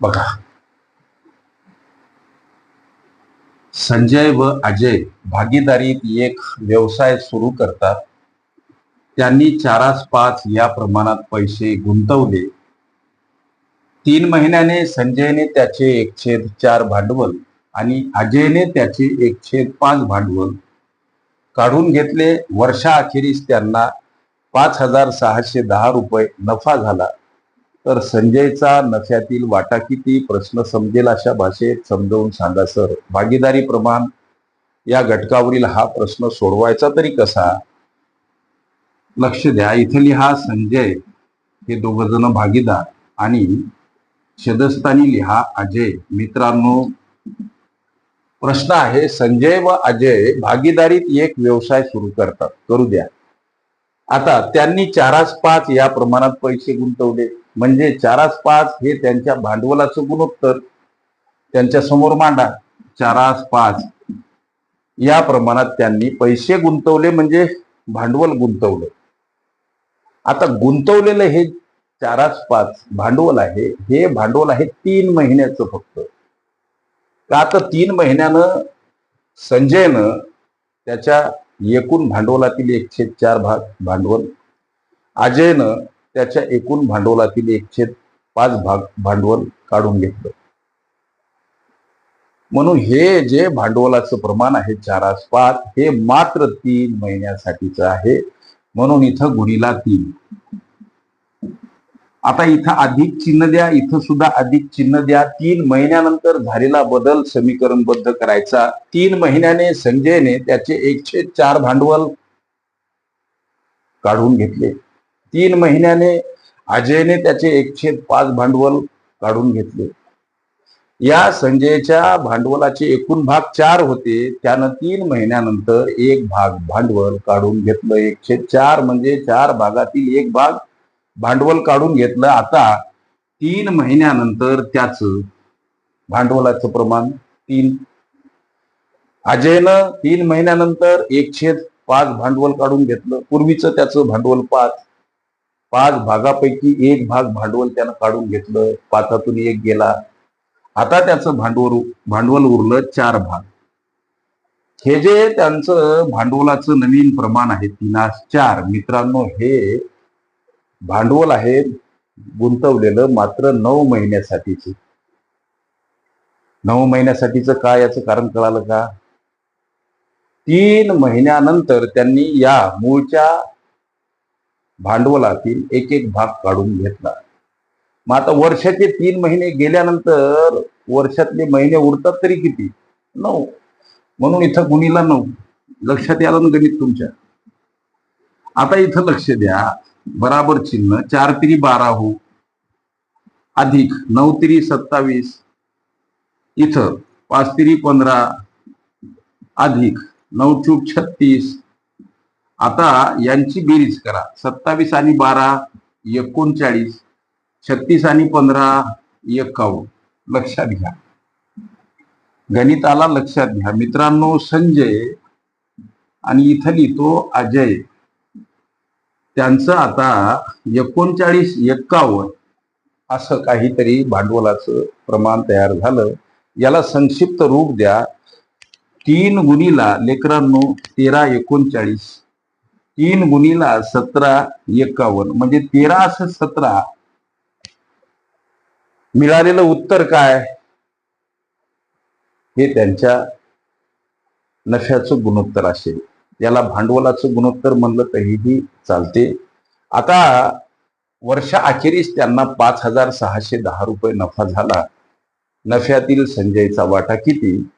बघा. संजय व अजय भागीदारीत एक व्यवसाय सुरू करतात. त्यांनी चारास पाच या प्रमाणात पैसे गुंतवले. तीन महिन्याने संजयने त्याचे एक छेद चार भांडवल आणि अजयने त्याचे एक छेद पाच भांडवल काढून घेतले. वर्षा अखेरीस त्यांना पाच हजार सहाशे दहा रुपये नफा झाला. तर संजयचा नफ्यातील वाटा किती? प्रश्न समजेल अशा भाषेत समजावून सांगा सर. भागीदारी प्रमाण या घटकावरील हा प्रश्न सोडवायचा तरी कसा? लक्ष द्या. इथे लिहा संजय. हे दोघ जण भागीदार. आणि छेदस्थानी लिहा अजय. मित्रांनो प्रश्न आहे संजय व अजय भागीदारीत एक व्यवसाय सुरू करतात. करू द्या. आता त्यांनी चारास पाच या प्रमाणात पैसे गुंतवले. म्हणजे चारास पाच हे त्यांच्या भांडवलाचं गुणोत्तर त्यांच्यासमोर मांडा. चारास पाच. या प्रमाणात त्यांनी पैसे गुंतवले म्हणजे भांडवल गुंतवलं. आता गुंतवलेलं हे चारास पाच भांडवल आहे हे भांडवल आहे तीन महिन्याचं फक्त. का तर तीन महिन्यानं संजयनं त्याच्या एकूण भांडवलातील एकशे चार भाग भांडवल अजयनं त्याच्या एकूण भांडवलातील एकशे पाच भाग भांडवल काढून घेतलं. म्हणून हे जे भांडवलाचं प्रमाण आहे चारास पाच हे मात्र तीन महिन्यासाठीच आहे. म्हणून इथं गुणीला तीन. आता इथं अधिक चिन्ह द्या इथं सुद्धा अधिक चिन्ह द्या. तीन महिन्यानंतर झालेला बदल समीकरणबद्ध करायचा. तीन महिन्याने संजयने त्याचे एकशे चार भांडवल काढून घेतले. तीन महिन्याने अजयने त्याचे एकशे पाच भांडवल काढून घेतले. या संजयच्या भांडवलाचे एकूण भाग चार होते. त्यानं तीन महिन्यानंतर एक भाग भांडवल काढून घेतलं. एकशे चार म्हणजे चार भागातील एक भाग भांडवल काढून घेतलं. आता तीन महिन्यानंतर त्याच भांडवलाचं प्रमाण तीन. अजयनं तीन महिन्यानंतर एकशे पाच भांडवल काढून घेतलं. पूर्वीचं त्याचं भांडवल पाच. पाच भागापैकी एक भाग भांडवल त्यानं काढून घेतलं पाचातून एक गेला. आता त्याचं भांडवल भांडवल उरलं चार भाग. हे जे त्यांचं भांडवलाचं नवीन प्रमाण आहे तीनास चार. मित्रांनो हे भांडवल आहे गुंतवलेलं मात्र नऊ महिन्यासाठीच. नऊ महिन्यासाठीचं काय याचं कारण कळालं का? तीन महिन्यानंतर त्यांनी या मूळच्या भांडवलातील एक एक भाग काढून घेतला. मग आता वर्षाचे तीन महिने गेल्यानंतर वर्षातले महिने उरतात तरी किती? नऊ. म्हणून इथं गुणीला नऊ. लक्षात याला ना गणित तुमच्या. आता इथं लक्ष द्या. बराबर चिन्ह. चार तिरी बारा हो. अधिक नऊ तिरी सत्तावीस. इथं पाच तिरी पंधरा. अधिक नऊ चूक छत्तीस. आता यांची बेरीज करा. सत्तावीस आणि बारा एकोणचाळीस छत्तीस आणि पंधरा एक्कावन्न लक्षात घ्या. गणिताला लक्षात घ्या. मित्रांनो संजय आणि इथं लिहितो अजय. त्यांचं आता एकोणचाळीस एक्कावन्न असं काहीतरी भांडवलाचं प्रमाण तयार झालं. याला संक्षिप्त रूप द्या. तीन गुणीला लेकरांनो तेरा एकोणचाळीस. तीन गुणीला सतरा एक्कावन्न म्हणजे तेरा असं सतरा. मिळालेलं उत्तर काय? हे त्यांच्या नफ्याचं गुणोत्तर असेल. याला भांडवलाचं गुणोत्तर म्हणलं तरीही चालते. आता वर्षा अखेरीस त्यांना पाच हजार सहाशे दहा रुपये नफा झाला. नफ्यातील संजयचा वाटा किती?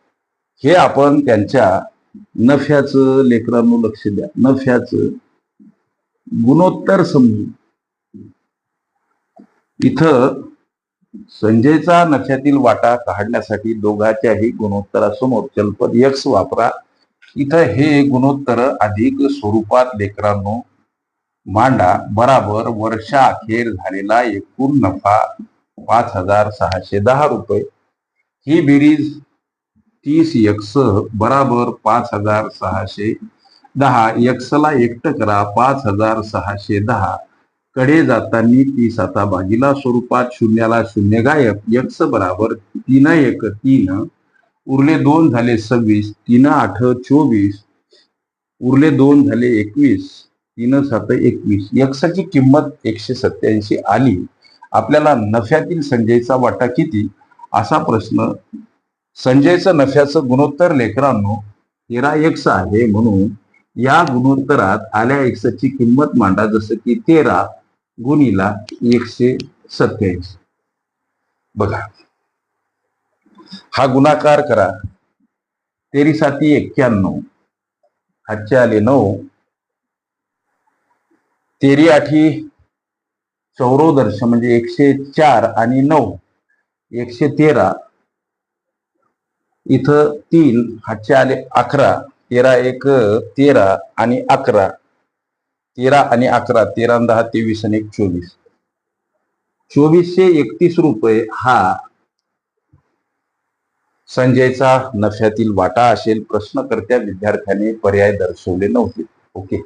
हे आपण त्यांच्या नफ्याचं लेकरांनो लक्ष द्या. नफ्याचं गुणोत्तर समजू इथं संजयचा नफ्यातील वाटा काढण्यासाठी दोघाच्याही गुणोत्तरासमोर चलपद यक्स वापरा. इथं हे गुणोत्तर अधिक स्वरूपात लेकरांनो मांडा. बराबर वर्षाअखेर झालेला एकूण नफा पाच हजार सहाशे दहा रुपये. ही बेरीज तीस यक्स बराबर पाच हजार सहाशे दहा. यक्षला एकटं करा पाच हजार सहाशे दहा. कडे जाताना तीस आता भागीला स्वरूपात शून्याला शून्य गायब यक्स बराबर तीन एक तीन. उरले दोन झाले सव्वीस. तीन आठ चोवीस. उरले दोन झाले एकवीस. तीन सात एकवीस. यक्साची किंमत एकशे सत्याऐंशी आली. आपल्याला नफ्यातील संजयचा वाटा किती? असा प्रश्न संजयचं नफ्याचं गुणोत्तर लेकरांनो तेरा एक्स आहे म्हणून या गुणोत्तरात आल्या एक्सची किंमत मांडा जसं की तेरा गुणीला एकशे सत्याऐंशी. बघा. हा गुणाकार करा. तेरीसाठी एक्क्याण्णव. आजचे आले नऊ. तेरी आठी चौरोदर्श म्हणजे एकशे चार आणि नऊ. एकशे तेरा इथं तीन हातचे आले अकरा तेरा एक तेरा आणि अकरा. तेरा आणि अकरा तेरा दहा तेवीस आणि एक चोवीस. चोवीसशे एकतीस रुपये हा संजयचा नफ्यातील वाटा असेल प्रश्नकर्त्या विद्यार्थ्याने पर्याय दर्शवले नव्हते. ओके.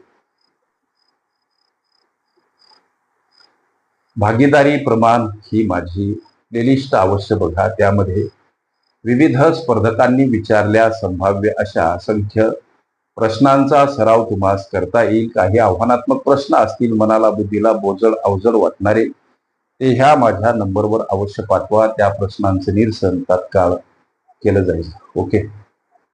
भागीदारी प्रमाण ही माझी प्लेलिस्ट अवश्य बघा. त्यामध्ये विविध स्पर्धकांनी विचारल्या संभाव्य अशा असंख्य प्रश्नांचा सराव तुम्हास करता येईल. काही आव्हानात्मक प्रश्न असतील मनाला बुद्धीला बोजड अवजड वाटणारे ते ह्या माझ्या नंबरवर अवश्य पाठवा. त्या प्रश्नांचे निरसन तात्काळ केलं जाईल. ओके?